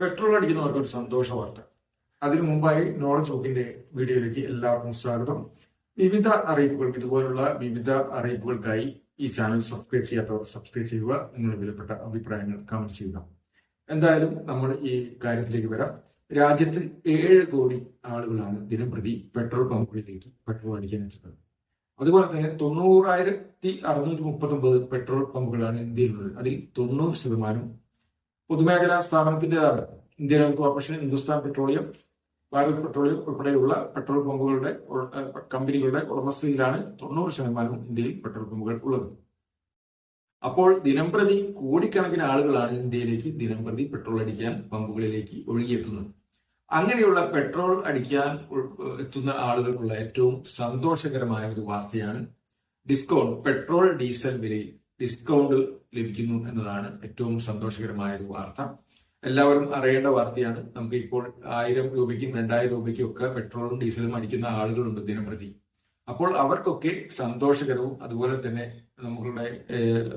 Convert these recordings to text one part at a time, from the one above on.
Petrol അടിക്കുന്നവർക്ക് ഒരു സന്തോഷ വാർത്ത. അതിനു മുമ്പായി നോളജ് ചോക്കിന്റെ വീഡിയോയിലേക്ക് എല്ലാവർക്കും സ്വാഗതം. വിവിധ അറിയിപ്പുകൾക്ക് ഇതുപോലുള്ള വിവിധ അറിയിപ്പുകൾക്കായി ഈ ചാനൽ സബ്സ്ക്രൈബ് ചെയ്യാത്തവർ സബ്സ്ക്രൈബ് ചെയ്യുക നിങ്ങളുടെ വിലപ്പെട്ട അഭിപ്രായങ്ങൾ കമന്റ് ചെയ്യുക. എന്തായാലും നമ്മൾ ഈ കാര്യത്തിലേക്ക് വരാം. രാജ്യത്ത് ഏഴ് കോടി ആളുകളാണ് ദിനംപ്രതി പെട്രോൾ പമ്പുകളിലേക്ക് പെട്രോൾ അടിക്കാൻ വെച്ചത് അതുപോലെ തന്നെ തൊണ്ണൂറായിരത്തി അറുന്നൂറ്റി മുപ്പത്തി ഒമ്പത് പെട്രോൾ പമ്പുകളാണ് ഇന്ത്യയിലുള്ളത്. അതിൽ തൊണ്ണൂറ് ശതമാനം പൊതുമേഖലാ സ്ഥാപനത്തിന്റേതാണ് Indian Oil Corporation Hindustan Petroleum Bharat Petroleum ഉൾപ്പെടെയുള്ള പെട്രോൾ പമ്പുകളുടെ കമ്പനികളുടെ ഉടമസ്ഥതയിലാണ് തൊണ്ണൂറ് ശതമാനവും ഇന്ത്യയിൽ പെട്രോൾ പമ്പുകൾ ഉള്ളത്. അപ്പോൾ ദിനംപ്രതി കോടിക്കണക്കിന് ആളുകളാണ് ഇന്ത്യയിലേക്ക് ദിനംപ്രതി പെട്രോൾ അടിക്കാൻ പമ്പുകളിലേക്ക് ഒഴുകിയെത്തുന്നത്. അങ്ങനെയുള്ള പെട്രോൾ അടിക്കാൻ എത്തുന്ന ആളുകൾക്കുള്ള ഏറ്റവും സന്തോഷകരമായ ഒരു വാർത്തയാണ് ഡിസ്കൗണ്ട് പെട്രോൾ ഡീസൽ വിലയിൽ. ഡിസ്കൗണ്ട് ലഭിക്കുന്നു എന്നതാണ് ഏറ്റവും സന്തോഷകരമായ ഒരു വാർത്ത. എല്ലാവരും അറിയേണ്ട വാർത്തയാണ്. നമുക്ക് ഇപ്പോൾ ആയിരം രൂപയ്ക്കും രണ്ടായിരം രൂപയ്ക്കും ഒക്കെ പെട്രോളും ഡീസലും അടിക്കുന്ന ആളുകളുണ്ട് ദിനംപ്രതി. അപ്പോൾ അവർക്കൊക്കെ സന്തോഷകരവും അതുപോലെ തന്നെ നമ്മളുടെ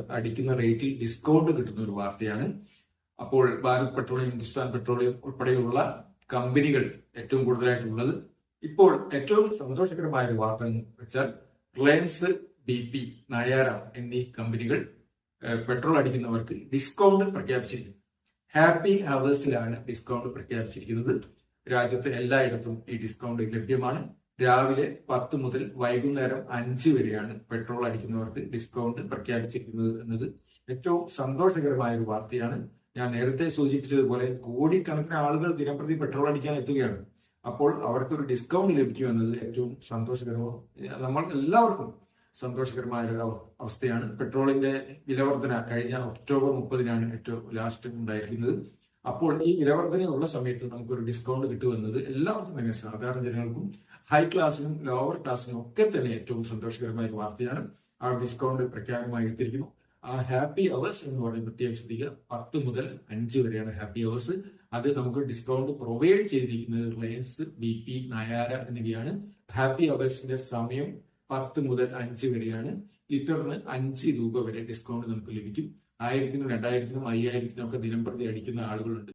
അടിക്കുന്ന റേറ്റിൽ ഡിസ്കൗണ്ട് കിട്ടുന്ന ഒരു വാർത്തയാണ്. അപ്പോൾ ഭാരത് പെട്രോളിയം ഹിന്ദുസ്ഥാൻ പെട്രോളിയം ഉൾപ്പെടെയുള്ള കമ്പനികൾ ഏറ്റവും കൂടുതലായിട്ടുള്ളത്. ഇപ്പോൾ ഏറ്റവും സന്തോഷകരമായ ഒരു വാർത്ത എന്ന് വെച്ചാൽ റിലയൻസ് ബി പി നയാര എന്നീ കമ്പനികൾ പെട്രോൾ അടിക്കുന്നവർക്ക് ഡിസ്കൗണ്ട് പ്രഖ്യാപിച്ചിരിക്കുന്നു. ഹാപ്പി ഹവേഴ്സിലാണ് ഡിസ്കൗണ്ട് പ്രഖ്യാപിച്ചിരിക്കുന്നത്. രാജ്യത്ത് എല്ലായിടത്തും ഈ ഡിസ്കൗണ്ട് ലഭ്യമാണ്. രാവിലെ പത്ത് മുതൽ വൈകുന്നേരം അഞ്ച് വരെയാണ് പെട്രോൾ അടിക്കുന്നവർക്ക് ഡിസ്കൗണ്ട് പ്രഖ്യാപിച്ചിരിക്കുന്നത് എന്നത് ഏറ്റവും സന്തോഷകരമായ ഒരു വാർത്തയാണ്. ഞാൻ നേരത്തെ സൂചിപ്പിച്ചതുപോലെ കോടിക്കണക്കിന് ആളുകൾ ദിനംപ്രതി പെട്രോൾ അടിക്കാൻ എത്തുകയാണ്. അപ്പോൾ അവർക്കൊരു ഡിസ്കൗണ്ട് ലഭിക്കും എന്നത് ഏറ്റവും സന്തോഷകരവും നമ്മൾ എല്ലാവർക്കും സന്തോഷകരമായ ഒരു അവസ്ഥയാണ്. പെട്രോളിന്റെ വിലവർധന കഴിഞ്ഞ ഒക്ടോബർ മുപ്പതിനാണ് ഏറ്റവും ലാസ്റ്റ് ഉണ്ടായിരിക്കുന്നത്. അപ്പോൾ ഈ വിലവർധനയുള്ള സമയത്ത് നമുക്കൊരു ഡിസ്കൗണ്ട് കിട്ടുമെന്നത് എല്ലാവർക്കും തന്നെ സാധാരണ ജനങ്ങൾക്കും ഹൈ ക്ലാസ്സിനും ലോവർ ക്ലാസ്സിനും ഒക്കെ തന്നെ ഏറ്റവും സന്തോഷകരമായ ഒരു വാർത്തയാണ്. ആ ഡിസ്കൗണ്ട് പ്രഖ്യാപനമായി എത്തിയിരിക്കുന്നു. ആ ഹാപ്പി അവേഴ്സ് എന്ന് പറയുന്നത് പ്രത്യേകം ശ്രദ്ധിക്കുക. പത്ത് മുതൽ അഞ്ച് വരെയാണ് ഹാപ്പി അവേഴ്സ് അത് നമുക്ക് ഡിസ്കൗണ്ട് പ്രൊവൈഡ് ചെയ്തിരിക്കുന്നത് റിലയൻസ് ബി പി നയാര എന്നിവയാണ്. ഹാപ്പി അവേഴ്സിന്റെ സമയം പത്ത് മുതൽ അഞ്ച് വരെയാണ്. ലിറ്ററിന് അഞ്ച് രൂപ വരെ ഡിസ്കൗണ്ട് നമുക്ക് ലഭിക്കും. ആയിരത്തിനും രണ്ടായിരത്തിനും അയ്യായിരത്തിനും ഒക്കെ ദിനം പ്രതി അടിക്കുന്ന ആളുകളുണ്ട്.